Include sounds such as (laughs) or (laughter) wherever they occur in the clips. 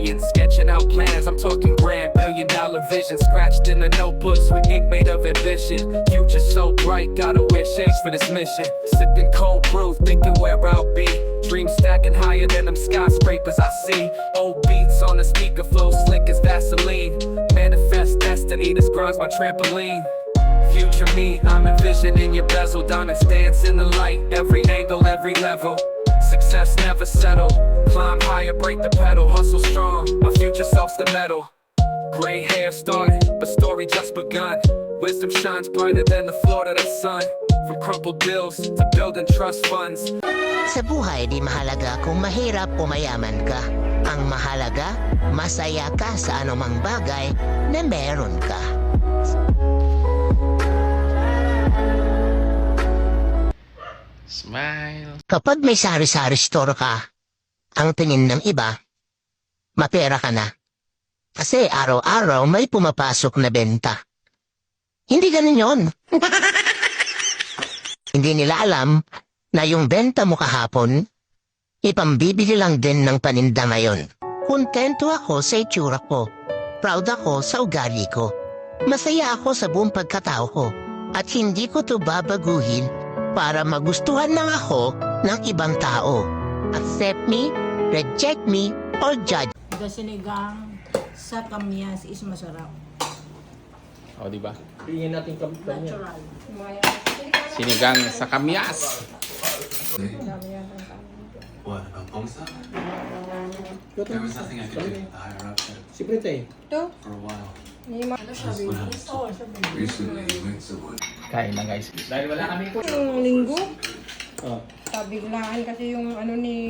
brilliant, sketching out plans. I'm talking grand, billion dollar vision. Scratched in the notebooks with ink made of ambition. Future so bright, gotta wear shades for this mission. Sipping cold brew, thinking where I'll be. Dreams stacking higher than them skyscrapers I see. Old beats on the speaker flow, slick as Vaseline. Manifest destiny, this grind's my trampoline. Future me, I'm envisioning your bezel Diamonds dance in the light, every angle, every level Success never settle Higher, break the pedal Hustle strong, my future self's the metal Gray hair started, but story just begun Wisdom shines brighter than the Florida sun From crumpled bills to building trust funds Sa buhay di mahalaga kung mahirap o mayaman ka. Ang mahalaga, masaya ka sa anumang bagay na meron ka. Smile. Kapag may sari-sari store ka, ang tingin ng iba, mapera ka na. Kasi araw-araw may pumapasok na benta. Hindi ganun yon. (laughs) Hindi nila alam na yung benta mo kahapon, ipambibili lang din ng paninda ngayon. Kontento ako sa itsura ko. Proud ako sa ugali ko. Masaya ako sa buong pagkatao ko. At hindi ko to babaguhin para magustuhan lang ako ng ibang tao. Accept me, reject me, or judge. The sinigang sa kamyas is masarap. O, di ba? Tingin natin kanya. Natural. Sinigang sa kamyas. What, about Pongsa? There was nothing I could do. The higher up said Si Prete. for a while. I was recently went to wood. Kain na guys. Dahil wala kami po. Yung linggo, Oh. Pabiglaan kasi yung ano ni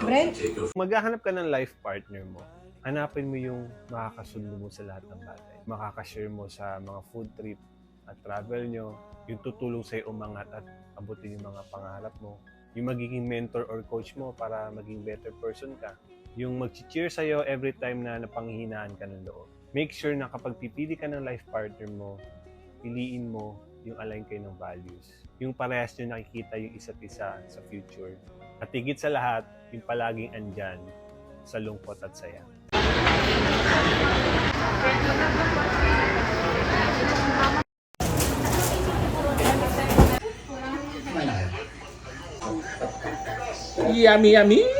Brent? maghahanap ka ng life partner mo, hanapin mo yung makakasundo mo sa lahat ng bagay. Makakashare mo sa mga food trip at travel nyo, yung tutulong sa'yo umangat at abutin yung mga pangarap mo, yung magiging mentor or coach mo para maging better person ka, yung mag-cheer sa'yo every time na napanghihinaan ka ng loob. Make sure na kapag pipili ka ng life partner mo, piliin mo yung align kayo ng values. Yung parehas nyo nakikita yung isa't isa sa future. At higit sa lahat, yung palaging andyan sa lungkot at saya. Yummy, yummy.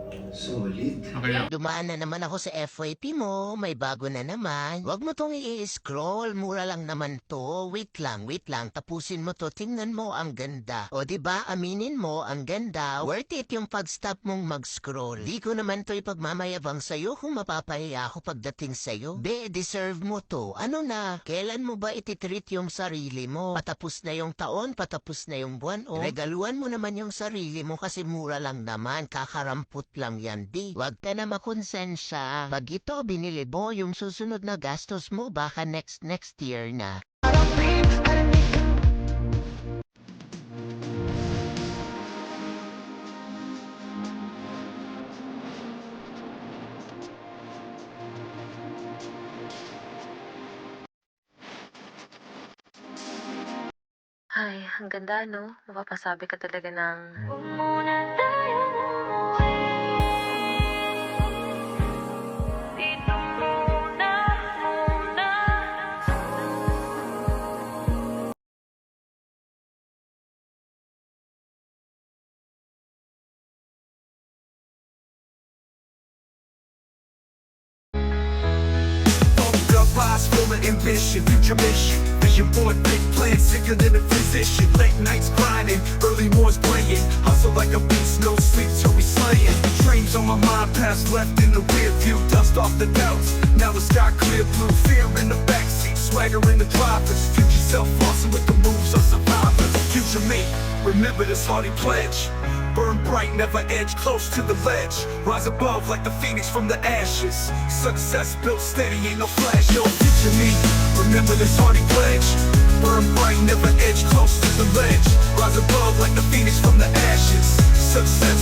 Solid. Dumaan na naman ako sa FYP mo, may bago na naman. Huwag mo tong i-scroll, mura lang naman to. Wait lang, wait lang, tapusin mo to, tingnan mo ang ganda. O di ba aminin mo, ang ganda, worth it yung pag-stop mong mag-scroll. Di ko naman to ipagmamayabang sa'yo kung mapapahiya ako pagdating sa'yo. Be, deserve mo to. Ano na, kailan mo ba ititreat yung sarili mo? Patapos na yung taon, patapos na yung buwan, o regaluan mo naman yung sarili mo kasi mura lang naman, kakarampot lang yan, di. Huwag ka na makonsensya. Pag ito binili mo, yung susunod na gastos mo, baka next next year na. Ay, ang ganda, no? Mapapasabi ka talaga ng... Pumped ambition, future mission. Vision board, big plan, sicker than a physician. Late nights grinding, early mornings playing. Hustle like a beast, no sleep till we slaying. Dreams on my mind, past left in the rear view. Dust off the doubts, now the sky clear blue. Fear in the backseat, swagger in the drivers. Future self flossing with the moves of survivors. Future me, remember this hardy pledge. Burn bright, never edge, close to the ledge. Rise above like the phoenix from the ashes. Success built steady, ain't no flash, no picture me Remember this hearty pledge. Burn bright, never edge, close to the ledge. Rise above like the phoenix from the ashes. Success built